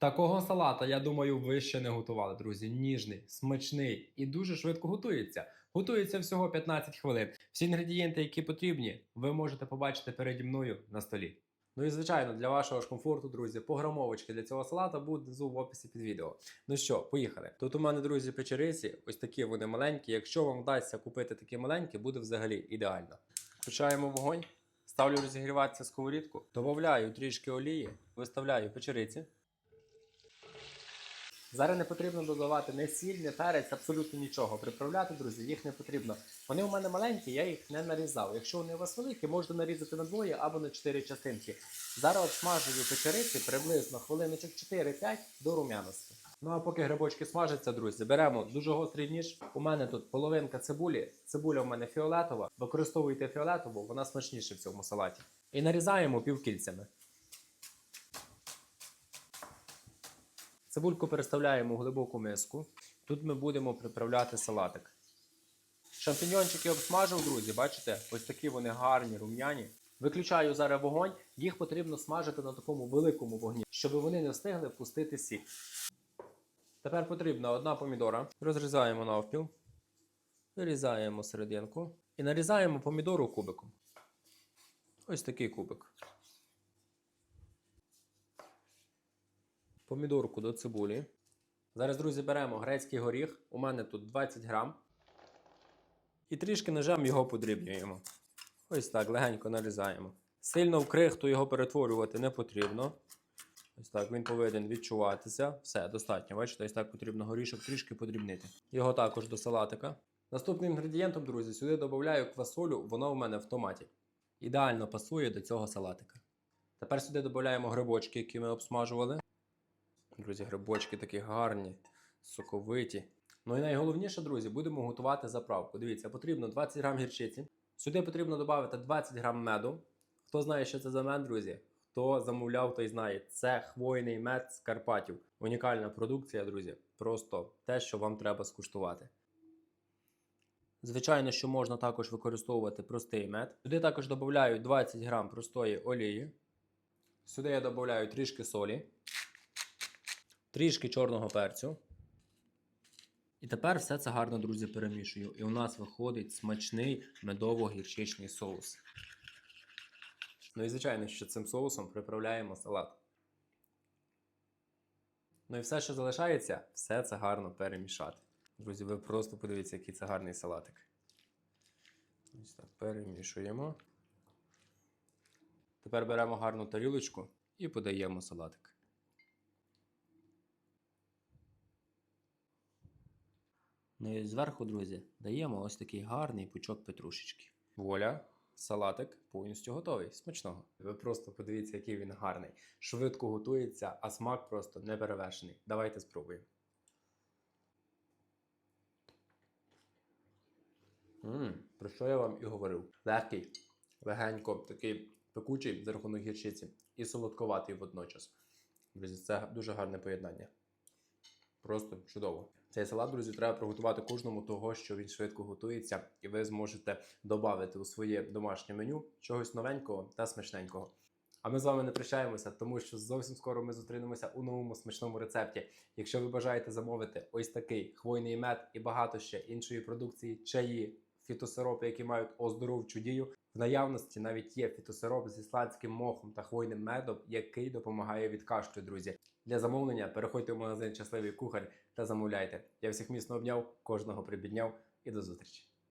Такого салата, я думаю, ви ще не готували, друзі. Ніжний, смачний і дуже швидко готується. Готується всього 15 хвилин. Всі інгредієнти, які потрібні, ви можете побачити переді мною на столі. Ну і звичайно, для вашого ж комфорту, друзі, пограмовочки для цього салата будуть внизу в описі під відео. Ну що, поїхали. Тут у мене, друзі, печериці, ось такі вони маленькі. Якщо вам вдасться купити такі маленькі, буде взагалі ідеально. Включаємо вогонь, ставлю розігріватися сковорідку, додаю трішки олії, виставляю печериці. Зараз не потрібно додавати не сіль, не перець, абсолютно нічого. Приправляти, друзі, їх не потрібно. Вони у мене маленькі, я їх не нарізав. Якщо вони у вас великі, можна нарізати на двоє або на чотири частинки. Зараз обсмажую печериці приблизно хвилиночок 4-5 до рум'яності. Ну а поки грибочки смажаться, друзі, беремо дуже гострий ніж. У мене тут половинка цибулі. Цибуля у мене фіолетова. Використовуйте фіолетову, вона смачніша в цьому салаті. І нарізаємо півкільцями. Цибульку переставляємо у глибоку миску. Тут ми будемо приправляти салатик. Шампіньончики обсмажив, друзі, бачите? Ось такі вони гарні, рум'яні. Виключаю зараз вогонь, їх потрібно смажити на такому великому вогні, щоб вони не встигли пустити сік. Тепер потрібна одна помідора. Розрізаємо навпіл, вирізаємо серединку і нарізаємо помідору кубиком. Ось такий кубик. Помідорку до цибулі. Зараз, друзі, беремо грецький горіх. У мене тут 20 грам. І трішки ножем його подрібнюємо. Ось так, легенько нарізаємо. Сильно в крихту його перетворювати не потрібно. Ось так, він повинен відчуватися. Все, достатньо. Бачите, ось так потрібно горішок трішки подрібнити. Його також до салатика. Наступним інгредієнтом, друзі, сюди додаю квасолю, воно в мене в томаті. Ідеально пасує до цього салатика. Тепер сюди додаємо грибочки, які ми обсмажували. Друзі, грибочки такі гарні, соковиті. Ну і найголовніше, друзі, будемо готувати заправку. Дивіться, потрібно 20 грам гірчиці. Сюди потрібно додати 20 грам меду. Хто знає, що це за мед, друзі? Хто замовляв, той знає. Це хвойний мед з Карпатів. Унікальна продукція, друзі. Просто те, що вам треба скуштувати. Звичайно, що можна також використовувати простий мед. Сюди також додаю 20 грам простої олії. Сюди я додаю трішки солі трішки чорного перцю. І тепер все це гарно, друзі, перемішую. І у нас виходить смачний медово-гірчичний соус. Ну і звичайно, що цим соусом приправляємо салат. Ну і все, що залишається, все це гарно перемішати. Друзі, ви просто подивіться, який це гарний салатик. Ось так перемішуємо. Тепер беремо гарну тарілочку і подаємо салатик. Ну і зверху, друзі, даємо ось такий гарний пучок петрушечки. Воля, салатик повністю готовий. Смачного. Ви просто подивіться, який він гарний. Швидко готується, а смак просто неперевершений. Давайте спробуємо. Ммм, про що я вам і говорив? Легкий, легенько, такий пекучий за рахунок гірчиці і солодковатий водночас. Друзі, це дуже гарне поєднання. Просто чудово. Цей салат, друзі, треба приготувати кожному того, що він швидко готується, і ви зможете додати у своє домашнє меню чогось новенького та смачненького. А ми з вами не прощаємося, тому що зовсім скоро ми зустрінемося у новому смачному рецепті. Якщо ви бажаєте замовити ось такий хвойний мед і багато ще іншої продукції, чаї, фітосиропи, які мають оздоровчу дію. В наявності навіть є фітосироп з ісландським мохом та хвойним медом, який допомагає від кашлю, друзі. Для замовлення переходьте в магазин Щасливий кухар та замовляйте. Я всіх міцно обняв, кожного прибідняв і до зустрічі.